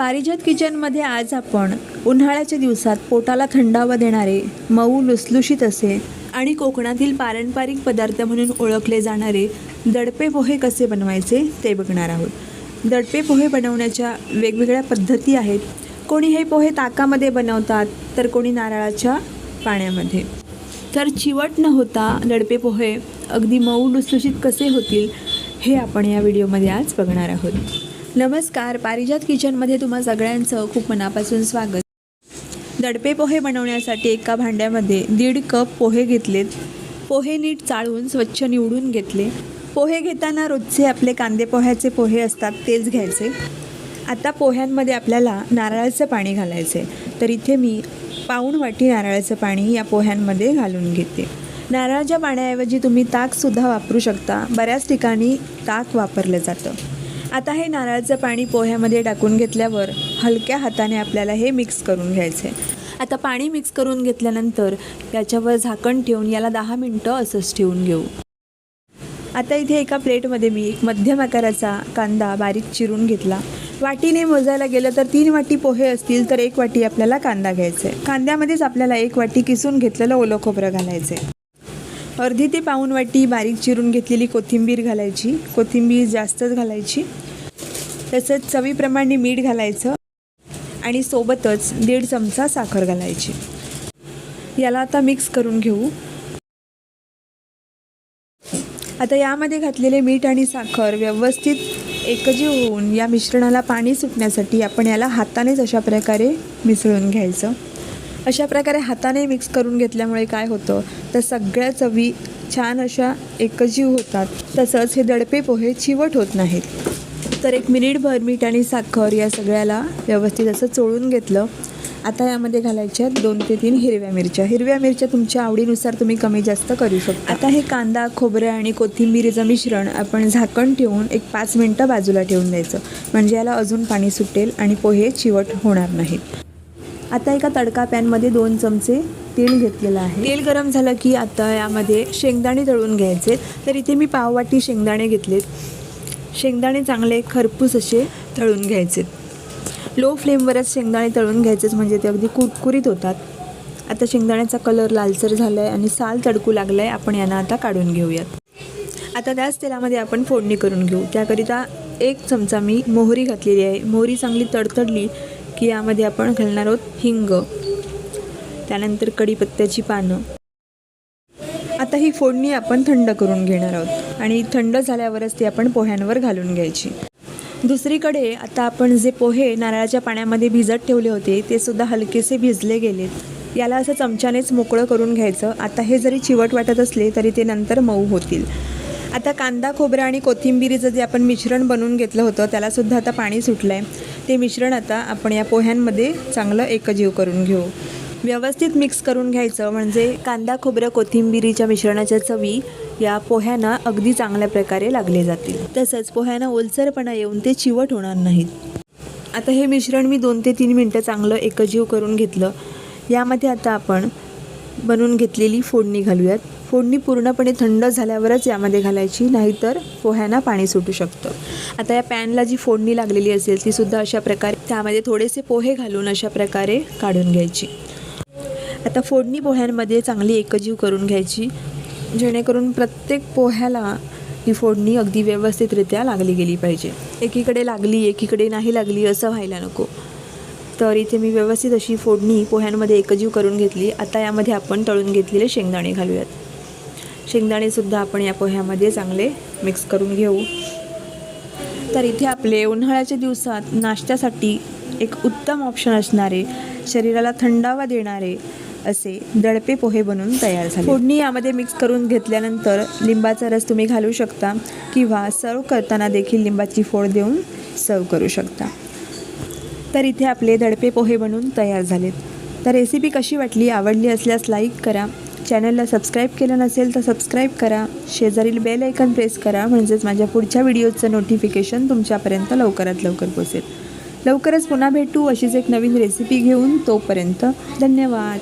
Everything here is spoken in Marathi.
पारिजात किचनमध्ये आज आपण उन्हाळ्याच्या दिवसात पोटाला थंडावा देणारे मऊ लुसलुशीत असे आणि कोकणातील पारंपरिक पदार्थ म्हणून ओळखले जाणारे दडपे पोहे कसे बनवायचे ते बघणार आहोत. दडपे पोहे बनवण्याच्या वेगवेगळ्या पद्धती आहेत. कोणी हे पोहे ताकामध्ये बनवतात तर कोणी नारळाच्या पाण्यामध्ये. तर चिवट न होता दडपे पोहे अगदी मऊ लुसलुशीत कसे होतील हे आपण या व्हिडिओमध्ये आज बघणार आहोत. नमस्कार. पारिजात किचनमध्ये तुम्हा सगळ्यांचं खूप मनापासून स्वागत. दडपे पोहे बनवण्यासाठी एका भांड्यामध्ये दीड कप पोहे घेतलेत. पोहे नीट चाळून स्वच्छ निवडून घेतले. पोहे घेताना रोजचे आपले कांदे पोह्याचे पोहे असतात तेच घ्यायचे. आता पोह्यांमध्ये आपल्याला नारळाचं पाणी घालायचे तर इथे मी पाऊण वाटी नारळाचं पाणी या पोह्यांमध्ये घालून घेते. नारळाच्या पाण्याऐवजी तुम्ही ताकसुद्धा वापरू शकता. बऱ्याच ठिकाणी ताक वापरलं जातं. आता हे नारळाचं पाणी पोह्यामध्ये टाकून घेतल्यावर हलक्या हाताने आपल्याला हे मिक्स करून घ्यायचं आहे आता पाणी मिक्स करून घेतल्यानंतर याच्यावर झाकण ठेवून याला दहा मिनटं असंच ठेवून घेऊ. आता इथे एका प्लेटमध्ये मी एक मध्यम आकाराचा कांदा बारीक चिरून घेतला. वाटीने मोजायला गेलं तर तीन वाटी पोहे असतील तर एक वाटी आपल्याला कांदा घ्यायचा आहे कांद्यामध्येच आपल्याला एक वाटी किसून घेतलेलं ओलं खोबरं घालायचं आहे अर्धी ते पाऊण वाटी बारीक चिरून घेतलेली कोथिंबीर घालायची. कोथिंबीर जास्तच घालायची. तसंच चवीप्रमाणे मीठ घालायचं आणि सोबतच दीड चमचा साखर घालायची. याला आता मिक्स करून घेऊ. आता यामध्ये घातलेले मीठ आणि साखर व्यवस्थित एकजीव होऊन या मिश्रणाला पाणी सुटण्यासाठी आपण याला हातानेच अशा प्रकारे मिसळून घ्यायचं. अशा प्रकारे हाताने मिक्स करून घेतल्यामुळे काय होतं? तर सगळ्या चवी छान अशा एकजीव होतात. तसंच हे दडपे पोहे चिवट होत नाहीत. तर एक मिनिटभर मीठ आणि साखर या सगळ्याला व्यवस्थित असं चोळून घेतलं. आता यामध्ये घालायच्या दोन ते तीन हिरव्या मिरच्या. हिरव्या मिरच्या तुमच्या आवडीनुसार तुम्ही कमी जास्त करू शकता. आता हे कांदा खोबरं आणि कोथिंबीरीचं मिश्रण आपण झाकण ठेवून एक पाच मिनटं बाजूला ठेवून द्यायचं. म्हणजे याला अजून पाणी सुटेल आणि पोहे चिवट होणार नाहीत. आता एका तडका पॅनमध्ये दोन चमचे तेल घेतलेलं आहे. तेल गरम झालं की आता यामध्ये शेंगदाणे तळून घ्यायचे. तर इथे मी पाववाटी शेंगदाणे घेतलेत. शेंगदाणे चांगले खरपूस असे तळून घ्यायचे. लो फ्लेमवरच शेंगदाणे तळून घ्यायचेच म्हणजे ते अगदी कुरकुरीत होतात. आता शेंगदाण्याचा कलर लालसर झाला आहे आणि साल तडकू लागला आहे आपण यांना आता काढून घेऊयात. आता त्याच तेलामध्ये आपण फोडणी करून घेऊ. त्याकरिता एक चमचा मी मोहरी घातलेली आहे. मोहरी चांगली तडतडली की यामध्ये आपण घालणार आहोत हिंग. त्यानंतर कढीपत्त्याची पानं. आता ही फोडणी आपण थंड करून घेणार आहोत. आणि थंड झाल्यावरच ती आपण पोह्यांवर घालून घ्यायची. दुसरीकडे आता आपण जे पोहे नारळाच्या पाण्यामध्ये भिजत ठेवले होते ते सुद्धा हलकेसे भिजले गेलेत. याला असं चमच्यानेच मोकळं करून घ्यायचं. आता हे जरी चिवट वाटत असले तरी ते नंतर मऊ होतील. आता कांदा खोबरा आणि कोथिंबिरीचं जे आपण मिश्रण बनवून घेतलं होतं त्यालासुद्धा आता पाणी सुटलं आहे ते मिश्रण आता आपण या पोह्यांमध्ये चांगलं एकजीव करून घेऊ. व्यवस्थित मिक्स करून घ्यायचं. म्हणजे कांदा खोबरं कोथिंबिरीच्या मिश्रणाच्या चवी या पोह्यांना अगदी चांगल्या प्रकारे लागले जातील. तसंच पोह्यांना ओलसरपणा येऊन ते चिवट होणार नाहीत. आता हे मिश्रण मी दोन ते तीन मिनटं चांगलं एकजीव करून घेतलं. यामध्ये आता आपण बनवून घेतलेली फोडणी घालूयात. फोडणी पूर्णपणे थंड झाल्यावरच यामध्ये घालायची नाहीतर पोह्यांना पाणी सुटू शकतं. आता या पॅनला जी फोडणी लागलेली असेल तीसुद्धा अशा प्रकारे त्यामध्ये थोडेसे पोहे घालून अशा प्रकारे काढून घ्यायची. आता फोडणी पोह्यांमध्ये चांगली एकजीव करून घ्यायची जेणेकरून प्रत्येक पोह्याला ही फोडणी अगदी व्यवस्थितरित्या लागली गेली पाहिजे. एकीकडे लागली एकीकडे नाही लागली असं व्हायला नको. तर इथे मी व्यवस्थित अशी फोडणी पोह्यांमध्ये एकजीव करून घेतली. आता यामध्ये आपण तळून घेतलेले शेंगदाणे घालूयात. शेंगदाणेसुद्धा आपण या पोह्यामध्ये चांगले मिक्स करून घेऊ. तर इथे आपले उन्हाळ्याच्या दिवसात नाश्त्यासाठी एक उत्तम ऑप्शन असणारे शरीराला थंडावा देणारे असे दडपे पोहे बनवून तयार झाले. फोडणी यामध्ये मिक्स करून घेतल्यानंतर लिंबाचा रस तुम्ही घालू शकता किंवा सर्व करताना देखील लिंबाची फोड देऊन सर्व करू शकता. तर इथे आपले दडपे पोहे बनवून तयार झालेत. तर रेसिपी कशी वाटली आवडली असल्यास लाईक करा. चॅनलला सबस्क्राईब केलं नसेल तर सबस्क्राईब करा. शेजारील बेल ऐकन प्रेस करा म्हणजेच माझ्या पुढच्या व्हिडिओचं नोटिफिकेशन तुमच्यापर्यंत लवकरात लवकर पोचेल लवकरच पुन्हा भेटू अशीच एक नवीन रेसिपी घेऊन तोपर्यंत धन्यवाद.